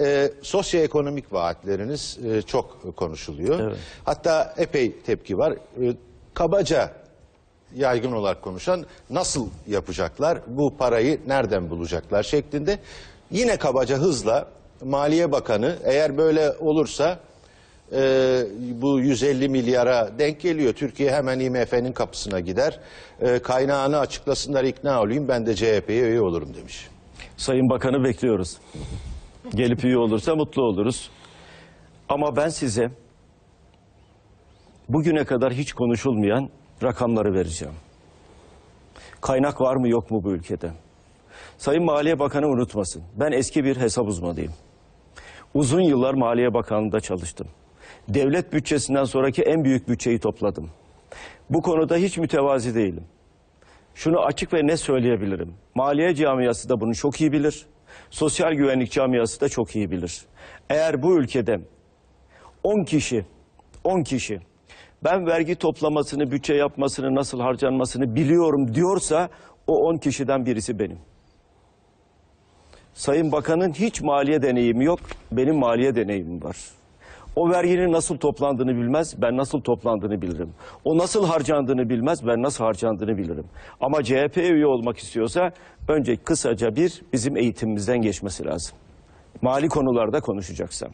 E, sosyoekonomik vaatleriniz e, çok konuşuluyor. Evet. Hatta epey tepki var. E, kabaca yaygın olarak konuşan nasıl yapacaklar, bu parayı nereden bulacaklar şeklinde. Yine kabaca hızla Maliye Bakanı eğer böyle olursa e, bu 150 milyara denk geliyor. Türkiye hemen IMF'nin kapısına gider. E, kaynağını açıklasınlar ikna olayım ben de CHP'ye üye olurum demiş. Sayın Bakan'ı bekliyoruz. Gelip üye olursa mutlu oluruz. Ama ben size bugüne kadar hiç konuşulmayan rakamları vereceğim. Kaynak var mı yok mu bu ülkede? Sayın Maliye Bakanı unutmasın. Ben eski bir hesap uzmanıyım. Uzun yıllar Maliye Bakanlığı'nda çalıştım. Devlet bütçesinden sonraki en büyük bütçeyi topladım. Bu konuda hiç mütevazi değilim. Şunu açık ve net söyleyebilirim. Maliye camiası da bunu çok iyi bilir. Sosyal güvenlik camiası da çok iyi bilir. Eğer bu ülkede 10 kişi, 10 kişi ben vergi toplamasını, bütçe yapmasını, nasıl harcanmasını biliyorum diyorsa o 10 kişiden birisi benim. Sayın Bakan'ın hiç maliye deneyimi yok, benim maliye deneyimim var. O verginin nasıl toplandığını bilmez, ben nasıl toplandığını bilirim. O nasıl harcandığını bilmez, ben nasıl harcandığını bilirim. Ama CHP üye olmak istiyorsa önce kısaca bir bizim eğitimimizden geçmesi lazım. Mali konularda konuşacaksam.